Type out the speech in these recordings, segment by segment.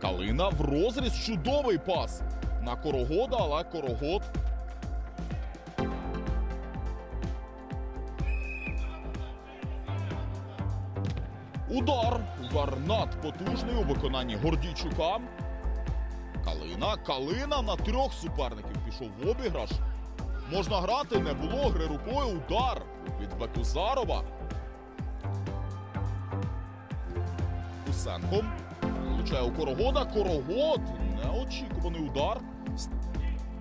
Калина в розріз чудовий пас на Корогода, але Корогод. Удар. Удар надпотужний у виконанні Гордійчука. Калина. Калина на трьох суперників пішов в обіграш. Можна грати, не було гри рукою. Удар від Бекузарова. Усенко. Влучає у Корогода. Корогод. Неочікуваний удар.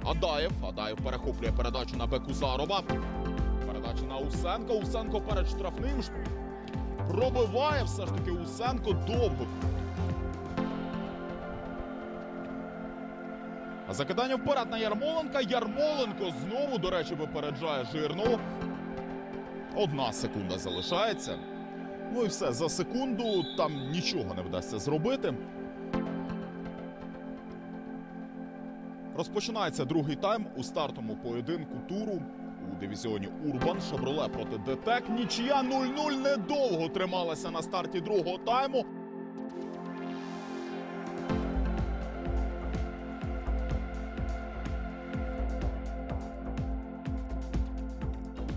Адаєв. Адаєв перехоплює передачу на Бекузарова. Передача на Усенка. Усенко перед штрафним. Пробиває все ж таки Усенко довго. А закидання вперед на Ярмоленка. Ярмоленко знову, до речі, випереджає жирну. Одна секунда залишається. Ну і все, за секунду там нічого не вдасться зробити. Розпочинається другий тайм у стартовому поєдинку туру у дивізіоні Урбан Шевроле проти ДТЕК. Нічия 0-0 недовго трималася на старті другого тайму.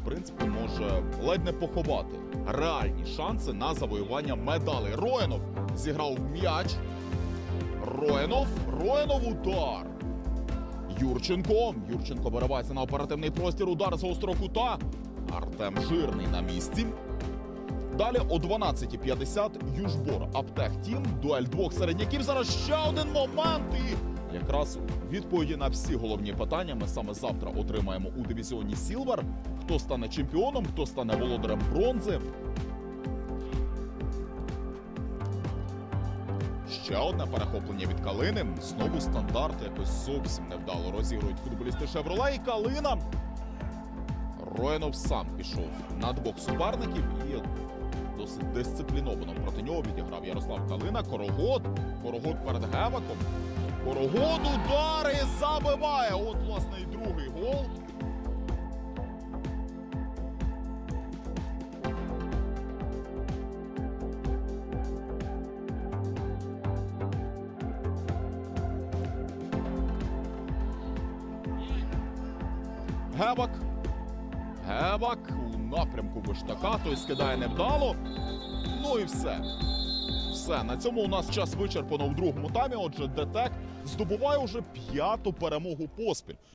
В принципі, може ледь не поховати реальні шанси на завоювання медалей. Роєнов зіграв м'яч. Роєнов, Роєнов удар. Юрченко. Юрченко виривається на оперативний простір. Удар з гострого кута. Артем Жирний на місці. Далі о 12.50 Южбор Аптек Тім. Дуель двох середняків. Зараз ще один момент. І якраз відповіді на всі головні питання ми саме завтра отримаємо у дивізіоні Сілвер. Хто стане чемпіоном, хто стане володарем бронзи. Ще одне перехоплення від Калини. Знову стандарт якось зовсім невдало розігрують футболісти Шевроле і Калина. Роєнов сам пішов на двох суперників і досить дисципліновано проти нього відіграв Ярослав Калина. Корогод. Корогод перед Геваком. Корогод удари забиває. От, власне, і другий гол. Гевак. Гевак у напрямку Виштака. Той скидає невдало. Ну і все. Все. На цьому у нас час вичерпано в другому таймі. Отже, ДТЕК здобуває уже п'яту перемогу поспіль.